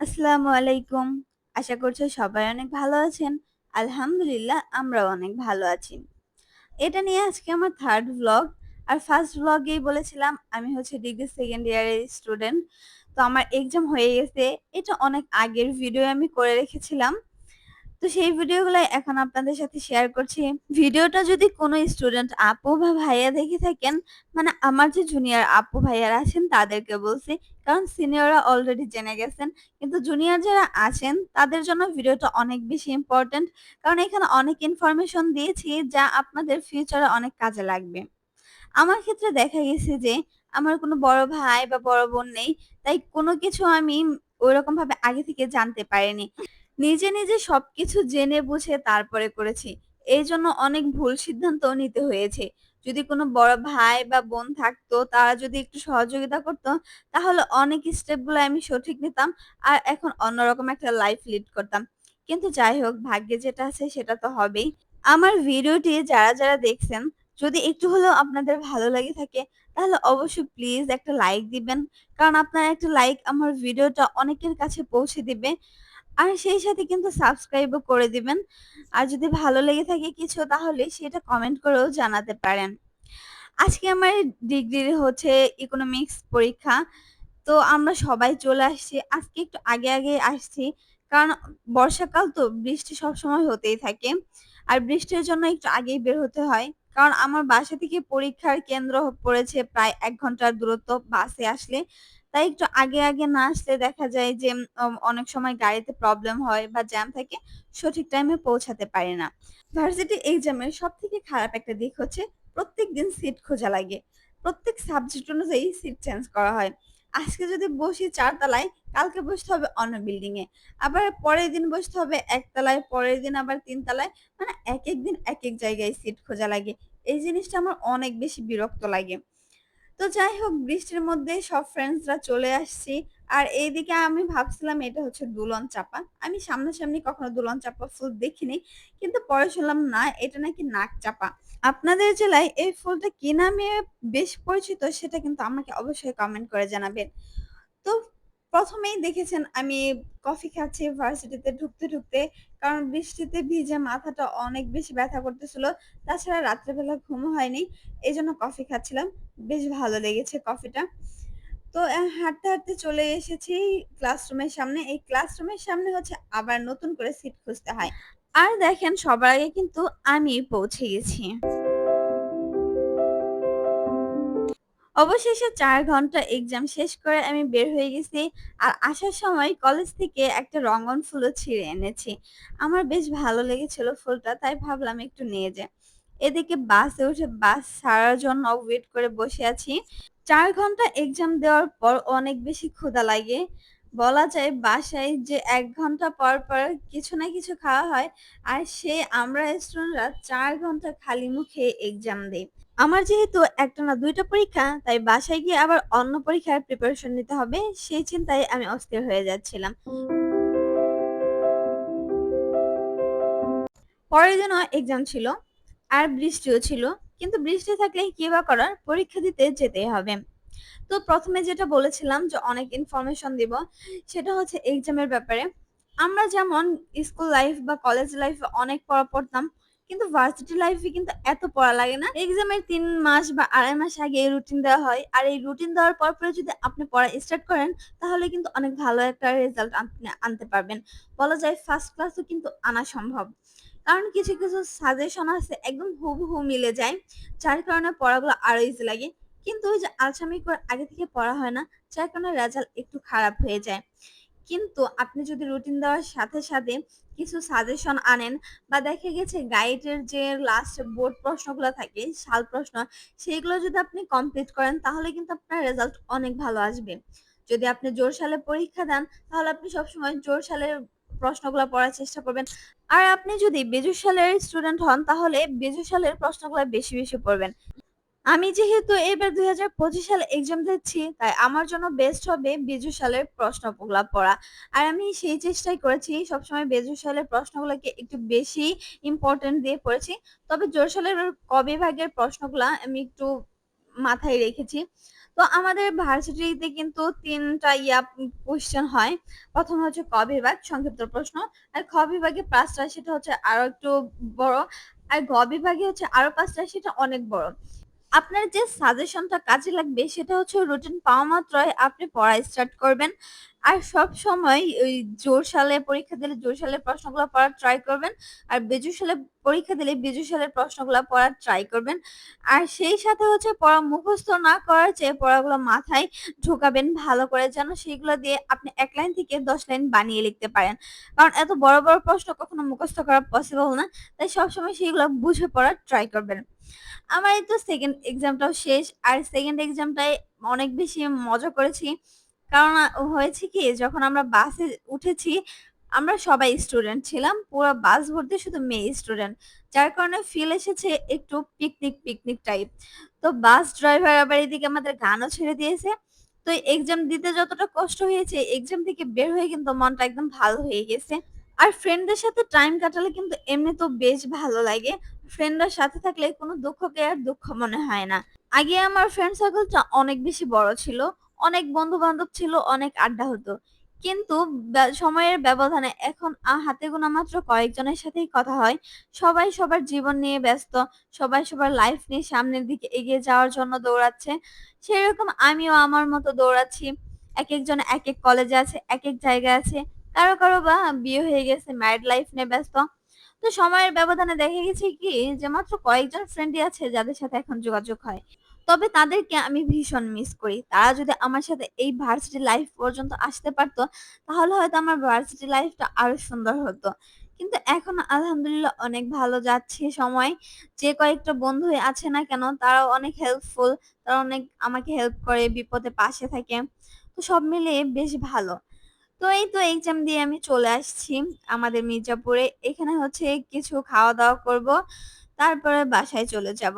আসসালামু আলাইকুম। আশা করছি সবাই অনেক ভালো আছেন। আলহামদুলিল্লাহ, আমরাও অনেক ভালো আছি। এটা নিয়ে আজকে আমার থার্ড ব্লগ আর ফার্স্ট ব্লগেই বলেছিলাম, আমি হচ্ছে ডিগ্রি সেকেন্ড ইয়ারের স্টুডেন্ট তো আমার এক্সাম হয়ে গেছে। এটা অনেক আগের ভিডিও আমি করে রেখেছিলাম। তো সেই ভিডিওগুলো এখন আপনাদের সাথে শেয়ার করছি। ভিডিওটা যদি কোনো স্টুডেন্ট আপু বা ভাইয়া দেখে থাকেন মানে আমার যে জুনিয়র আপু ভাইয়ারা আছেন তাদেরকে বলছি, কারণ সিনিয়ররা অলরেডি জেনে গেছেন, কিন্তু জুনিয়র যারা আছেন তাদের জন্য ভিডিওটা অনেক বেশি ইম্পর্টেন্ট কারণ এখানে অনেক ইনফরমেশন দিয়েছি যা আপনাদের ফিউচারে অনেক কাজে লাগবে। আমার ক্ষেত্রে দেখা গেছে যে আমার কোনো বড় ভাই বা বড় বোন নেই, তাই কোনো কিছু আমি ওইরকম ভাবে আগে থেকে জানতে পারিনি। নিজে, নিজে সবকিছু জেনে বুঝে তারপরে করেছি। এই জন্য অনেক ভুল সিদ্ধান্ত নিতে হয়েছে। যদি কোনো বড় ভাই বা বোন থাকতো, তারা যদি একটু সহযোগিতা করত, তাহলে অনেক স্টেপগুলো আমি সঠিক নিতাম। আর এখন অন্যরকম একটা লাইফ লিড করতাম। কিন্তু যাই হোক ভাগ্যে যেটা আছে সেটা তো হবেই। আমার ভিডিওটি যারা, যারা দেখছেন যদি একটু হলেও আপনাদের ভালো লেগে থাকে, তাহলে অবশ্যই প্লিজ একটা লাইক দিবেন। কারণ আপনার একটা লাইক আমার ভিডিওটা অনেকের কাছে পৌঁছে দিবে। আর সেই সাথে কিন্তু সাবস্ক্রাইবও করে দিবেন। আর যদি ভালো লেগে থাকে কিছু তাহলে সেটা কমেন্ট করেও জানাতে পারেন। আজকে আমার ডিগ্রির হচ্ছে ইকোনমিক্স পরীক্ষা। তো আমরা সবাই চলে আসছি। আজকে একটু আগে, আগে আসছি। কারণ বর্ষাকাল তো বৃষ্টি সবসময় হতেই থাকে। আর বৃষ্টির জন্য একটু আগেই বের হতে হয়। কারণ আমার বাসা থেকে পরীক্ষার কেন্দ্র পড়েছে প্রায় এক ঘণ্টার দূরত্ব বাসে আসলে। তাই একটু আগে, আগে না আসলে দেখা যায় যে অনেক সময় গাড়িতে প্রবলেম হয় বা জ্যাম থাকে, সঠিক টাইমে পৌঁছাতে পারি না। ভার্সিটি এক্সামের সবথেকে খারাপ একটা দিক হচ্ছে প্রত্যেক দিন সিট খোঁজা লাগে। প্রত্যেক সাবজেক্ট অনুযায়ী সিট চেঞ্জ করা হয়। আজকে যদি বসি ৪ তলায়, কালকে বসতে হবে অন্য বিল্ডিং এ। আবার পরের দিন বসতে হবে ১ তলায়, পরের দিন আবার ৩ তলায়। মানে এক দিন এক এক জায়গায় সিট খোঁজা লাগে। এই জিনিসটা আমার অনেক বেশি বিরক্ত লাগে। তো যাই হোক, বৃষ্টির মধ্যে সব ফ্রেন্ডসরা চলে আসছি। আর এইদিকে আমি ভাবছিলাম এটা হচ্ছে দুলন চাপা। আমি সামনাসামনি কখনো দুলন চাপা ফুল দেখিনি। কিন্তু পরে শুনলাম, না, এটা নাকি নাক চাপা। আপনাদের জেলায় এই ফুলটা কি নামে বেশ পরিচিত, সেটা কিন্তু আমাকে অবশ্যই কমেন্ট করে জানাবেন। তো প্রথমেই দেখেছেন আমি কফি খাচ্ছি ভার্সিটিতে ঢুকতে, ঢুকতে। কারণ বৃষ্টিতে ভিজে মাথাটা অনেক বেশি ব্যথা করতেছিল। তাছাড়া রাত্রেবেলা ঘুমও হয়নি। এই জন্য কফি খাচ্ছিলাম। বেশ ভালো লেগেছে কফিটা। তো হাঁটতে, হাঁটতে চলে এসেছি ক্লাসরুমের সামনে। এই ক্লাসরুমের সামনে হচ্ছে আবার নতুন করে সিট খুঁজতে হয়। আর দেখেন সবার আগে কিন্তু আমি পৌঁছে গেছি। অবশেষে চার ঘণ্টা এক্সাম শেষ করে আমি বের হয়ে গেছি। আর আসার সময় কলেজ থেকে একটা রঙ্গন ফুলও ছিঁড়ে এনেছি। আমার বেশ ভালো লেগেছিল ফুলটা তাই ভাবলাম একটু নিয়ে যাই। এদিকে বাসে উঠে বাস ছাড়ার জন্য ওয়েট করে বসে আছি। চার ঘণ্টা এক্সাম দেওয়ার পর অনেক বেশি ক্ষুধা লাগে। বলা যায় বাসায় যে এক ঘণ্টা পর, পর কিছু না কিছু খাওয়া হয়। আর সে আমরা স্টুডেন্টরা চার ঘণ্টা খালি মুখে এক্সাম দেই। আমার যেহেতু একটা না দুইটা পরীক্ষা, তাই বাসায় গিয়ে আবার অন্য পরীক্ষার প্রিপারেশন নিতে হবে, সেই চিন্তায় আমি অস্থির হয়ে যাচ্ছিলাম। পরের দিনও এক্সাম ছিল। আর বৃষ্টিও ছিল। কিন্তু বৃষ্টি থাকলে কি বা করার পরীক্ষা দিতে যেতেই হবে। তো প্রথমে যেটা বলেছিলাম যে অনেক ইনফরমেশন দিব, সেটা হচ্ছে এক্সামের ব্যাপারে। আমরা যেমন স্কুল লাইফ বা কলেজ লাইফে অনেক পড়া পড়তাম। কিন্তু ভার্সিটি লাইফে কিন্তু এত পড়া লাগে না। এক্সামের তিন মাস বা ২.৫ মাস আগে এই রুটিন দেওয়া হয়। আর এই রুটিন দেওয়ার পর, পরে যদি আপনি পড়া স্টার্ট করেন তাহলে কিন্তু অনেক ভালো একটা রেজাল্ট আপনি আনতে পারবেন। বলা যায় ফার্স্ট ক্লাসও কিন্তু আনা সম্ভব। কারণ কিছু, কিছু সাজেশন আছে একদম হুবহু মিলে যায়। যার কারণে পড়াগুলো আরও ইজি লাগে। কিন্তু ওই যে আলসামি করে আগে থেকে পড়া হয় না, যার কারণে রেজাল্ট একটু খারাপ হয়ে যায়। কিন্তু আপনি যদি রুটিন দেওয়ার সাথে, সাথে কিছু সাজেশন আনেন বা দেখা গেছে গাইডের যে লাস্ট বোর্ড প্রশ্নগুলো থাকে, সাল প্রশ্ন সেইগুলো যদি আপনি কমপ্লিট করেন তাহলে কিন্তু আপনার রেজাল্ট অনেক ভালো আসবে। যদি আপনি জোর সালে পরীক্ষা দেন তাহলে আপনি সবসময় জোর সালের প্রশ্নগুলো পড়ার চেষ্টা করবেন। আর আপনি যদি বেজুর সালের স্টুডেন্ট হন তাহলে বেজুর সালের প্রশ্নগুলো বেশি, বেশি পড়বেন। আমি যেহেতু এবার ২০২৫ সালে এক্সাম দিচ্ছি, তাই আমার জন্য বেস্ট হবে বেজুর সালের প্রশ্নগুলা পড়া। আর আমি সেই চেষ্টাই করেছি, সবসময় বেজুর সালের প্রশ্নগুলোকে একটু বেশি ইম্পোর্টেন্ট দিয়ে পড়েছি। তবে জোর সালের ক বিভাগের প্রশ্নগুলা আমি একটু মাথায় রেখেছি। তো আমাদের ভার্সিটিতে কিন্তু তিনটা ইয়া কোয়েশ্চেন হয়। প্রথম হচ্ছে ক বিভাগ, সংক্ষিপ্ত প্রশ্ন। আর খ বিভাগে ৫ টা সেটা হচ্ছে আরও একটু বড়। আর গ বিভাগে হচ্ছে আরও পাঁচটা, সেটা অনেক বড়। আপনার যে সাজেশনটা কাজে লাগবে সেটা হচ্ছে রুটিন পাওয়া মাত্রই আপনি পড়া স্টার্ট করবেন। আর সবসময় ওই জোর সালে পরীক্ষা দিলে জোর সালের প্রশ্নগুলো পড়ার ট্রাই করবেন। আর বেজোড় সালে পরীক্ষা দিলে বেজোড় সালের প্রশ্নগুলা পড়ার ট্রাই করবেন। আর সেই সাথে হচ্ছে পড়া মুখস্থ না করার চেয়ে পড়াগুলো মাথায় ঢোকাবেন ভালো করে যেন সেইগুলো দিয়ে আপনি এক লাইন থেকে ১০ লাইন বানিয়ে লিখতে পারেন। কারণ এত বড়, বড় প্রশ্ন কখনো মুখস্থ করা পসিবল না। তাই সবসময় সেইগুলো বুঝে পড়ার ট্রাই করবেন। আমার এই তো সেকেন্ড এক্সামটাও শেষ। আর সেকেন্ড এক্সামটায় অনেক বেশি মজা করেছি। কারণ হয়েছে কি যখন আমরা বাসে উঠেছি, আমরা সবাই স্টুডেন্ট ছিলাম। পুরো বাস ভর্তি শুধু মেয়ে স্টুডেন্ট। যার কারণে ফিল এসেছে একটু পিকনিক, পিকনিক টাইপ। তো বাস ড্রাইভার আবার এদিকে আমাদের গানও ছেড়ে দিয়েছে। তো এক্সাম দিতে যতটা কষ্ট হয়েছে, এক্সাম থেকে বের হয়ে কিন্তু মনটা একদম ভালো হয়ে গেছে। আর ফ্রেন্ডদের সাথে টাইম কাটালে কিন্তু এমনিতেও বেশ ভালো লাগে। ফ্রেন্ডরা সাথে থাকলে কোনো দুঃখকে আর দুঃখ মনে হয় না। আগে আমার ফ্রেন্ড সার্কেলটা অনেক বেশি বড় ছিল। অনেক বন্ধু-বান্ধব ছিল, অনেক আড্ডা হতো। কিন্তু সময়ের ব্যবধানে এখন হাতে গোনা মাত্র কয়েকজনের সাথেই কথা হয়। সবাই সবার জীবন নিয়ে ব্যস্ত। সবাই সবার লাইফ নিয়ে সামনের দিকে এগিয়ে যাওয়ার জন্য দৌড়াচ্ছে। সেরকম আমিও আমার মতো দৌড়াচ্ছি। এক একজন এক এক কলেজে আছে, এক এক জায়গায় আছে। কারও, কারও বা বিয়ে হয়ে গেছে, ম্যারিড লাইফ নিয়ে ব্যস্ত। তো সময়ের ব্যবধানে দেখা গেছে কি যে মাত্র কয়েকজন ফ্রেন্ডই আছে যাদের সাথে এখন যোগাযোগ হয়। তবে তাদেরকে আমি ভীষণ মিস করি। তারা যদি আমার সাথে এই ভার্সিটি লাইফ পর্যন্ত আসতে পারতো তাহলে হয়তো আমার ভার্সিটি লাইফটা আরও সুন্দর হতো। কিন্তু এখন আলহামদুলিল্লাহ অনেক ভালো যাচ্ছে সময়। যে কয়েকটা বন্ধুই আছে না কেন তারাও অনেক হেল্পফুল। তারা অনেক আমাকে হেল্প করে, বিপদে পাশে থাকে। তো সব মিলিয়ে বেশ ভালো। তো এই তো এক্সাম দিয়ে আমি চলে আসছি আমাদের মির্জাপুরে। এখানে হচ্ছে কিছু খাওয়া-দাওয়া করব। তারপরে বাসায় চলে যাব।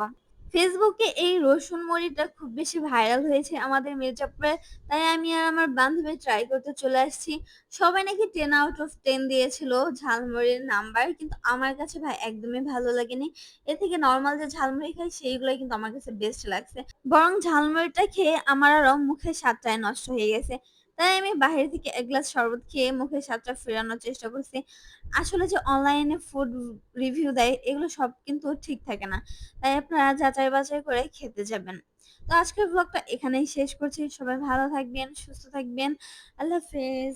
ফেসবুকে এই রসুন মুড়িটা খুব বেশি ভাইরাল হয়েছে আমাদের মির্জাপুরে। তাই আমি আর আমার বান্ধবী ট্রাই করতে চলে আসছি। সবাই নাকি টেন আউট অফ টেন দিয়েছিল ঝালমুড়ির নাম্বার। কিন্তু আমার কাছে ভাই একদমই ভালো লাগেনি। এর থেকে নর্মাল যে ঝালমুড়ি খাই, সেইগুলাই কিন্তু আমার কাছে বেস্ট লাগছে। বরং ঝালমুড়িটা খেয়ে আমার আরও মুখে স্বাদটাই নষ্ট হয়ে গেছে। তাই আমি বাহির থেকে এক গ্লাস শরবত খেয়ে মুখে স্বাদটা ফেরানোর চেষ্টা করছি। আসলে যে অনলাইনে ফুড রিভিউ দেয় এগুলো সব কিন্তু ঠিক থাকে না। তাই আপনারা যাচাই বাছাই করে খেতে যাবেন। তো আজকের ব্লগটা এখানেই শেষ করছি। সবাই ভালো থাকবেন, সুস্থ থাকবেন। আল্লাহ হাফেজ।